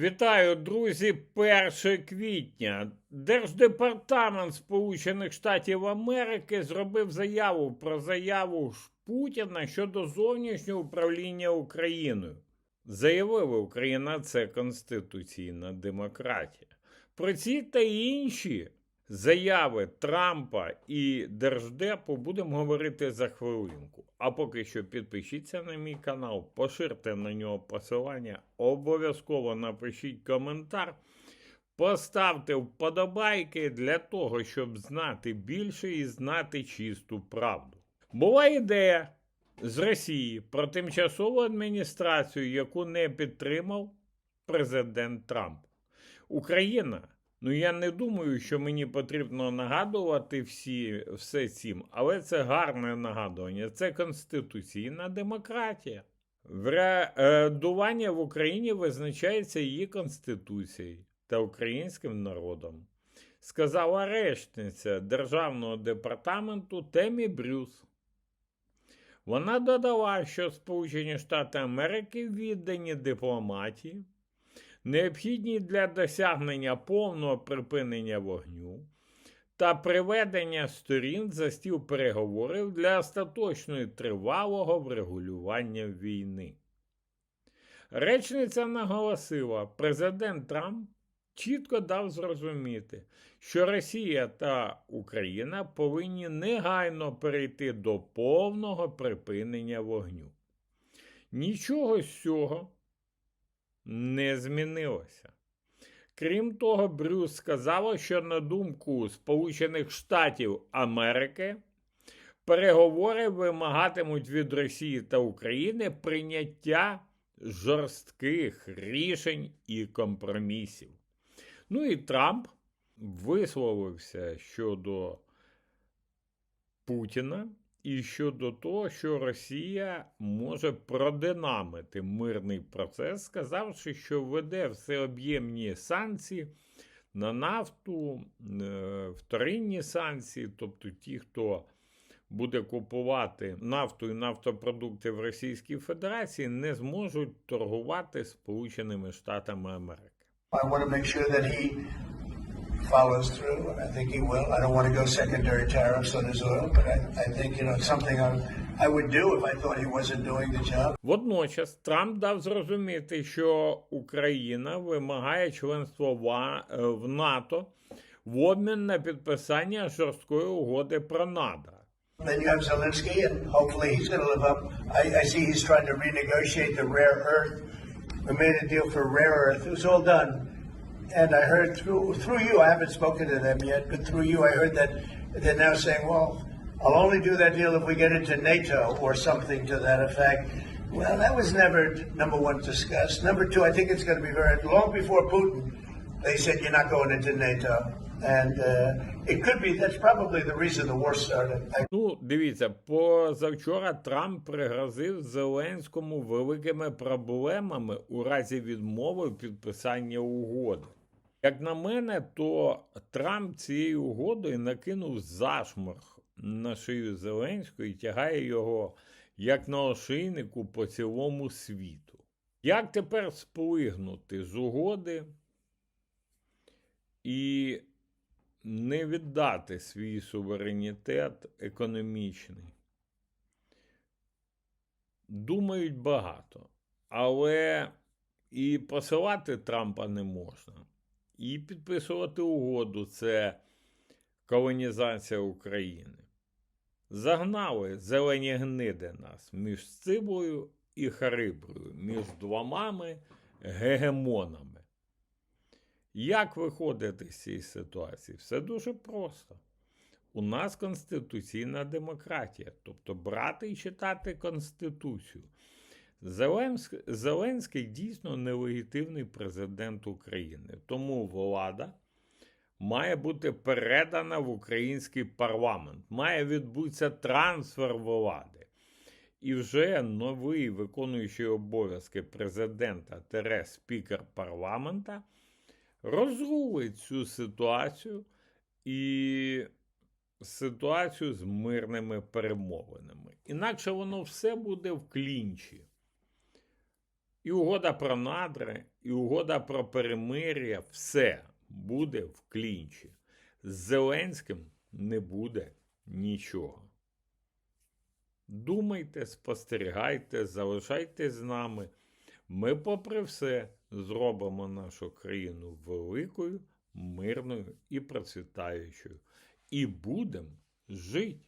Вітаю, друзі! 1 квітня. Держдепартамент Сполучених Штатів Америки зробив заяву про заяву Путіна щодо зовнішнього управління Україною. Заявили, Україна це конституційна демократія. Про ці та інші заяви Трампа і Держдепу будемо говорити за хвилинку. А поки що підпишіться на мій канал, поширте на нього посилання, обов'язково напишіть коментар, поставте вподобайки для того, щоб знати більше і знати чисту правду. Була ідея з Росії про тимчасову адміністрацію, яку не підтримав президент Трамп. Україна. Ну, я не думаю, що мені потрібно нагадувати всі, все цим, але це гарне нагадування. Це конституційна демократія. Врядування в Україні визначається її конституцією та українським народом. Сказала речниця Державного департаменту Темі Брюс. Вона додала, що Сполучені Штати Америки віддані дипломатії, необхідні для досягнення повного припинення вогню та приведення сторін за стіл переговорів для остаточної тривалого врегулювання війни. Речниця наголосила, президент Трамп чітко дав зрозуміти, що Росія та Україна повинні негайно перейти до повного припинення вогню. Нічого з цього не змінилося. Крім того, Брюс сказала, що на думку Сполучених Штатів Америки переговори вимагатимуть від Росії та України прийняття жорстких рішень і компромісів. Ну і Трамп висловився щодо Путіна і щодо того, що Росія може продинамити мирний процес, сказавши, що введе всеоб'ємні санкції на нафту, е, вторинні санкції, тобто ті, хто буде купувати нафту і нафтопродукти в Російській Федерації, не зможуть торгувати Сполученими Штатами Америки. I want to make sure that he follows through, and I think he will. I don't want to go secondary tariffs on his oil, but I, I think, you know, it's something I, I would do if I thought he wasn't doing the job. Водночас Трамп дав зрозуміти, що Україна вимагає членства в- е, НАТО в обмін на підписання жорсткої угоди про надра. Then you have Zelensky, and hopefully he's going to live up. I, I see he's trying to renegotiate the rare earth. We made a deal for rare earth. It was all done. And I heard through through you, I haven't spoken to them yet, but through you, I heard that they're now saying, well, I'll only do that deal if we get into NATO or something to that effect. Well, that was never number one discussed. Number two, I think it's going to be very long before Putin. They said you're not going into NATO, and uh, it could be that's probably the reason the war started. Ну, дивіться, позавчора Трамп пригрозив Зеленському великими проблемами у разі відмови підписання угоди. Як на мене, то Трамп цією угодою накинув зашморг на шию Зеленського і тягає його як на ошейнику по цілому світу. Як тепер сплигнути з угоди і не віддати свій суверенітет економічний. Думають багато, але і посилати Трампа не можна, і підписувати угоду це колонізація України. Загнали зелені гниди нас між Цибою і Хариброю, між двома гегемонами. Як виходити з цієї ситуації? Все дуже просто. У нас конституційна демократія, тобто брати і читати Конституцію. Зеленськ, Зеленський дійсно нелегітимний президент України, тому влада має бути передана в український парламент, має відбутися трансфер влади. І вже новий виконуючий обов'язки президента тере спікер парламента розрулить цю ситуацію і ситуацію з мирними перемовинами. Інакше воно все буде в клінчі. І угода про надри, і угода про перемир'я все буде в клінчі. З Зеленським не буде нічого. Думайте, спостерігайте, залишайтесь з нами. Ми, попри все, зробимо нашу країну великою, мирною і процвітаючою. І будемо жити.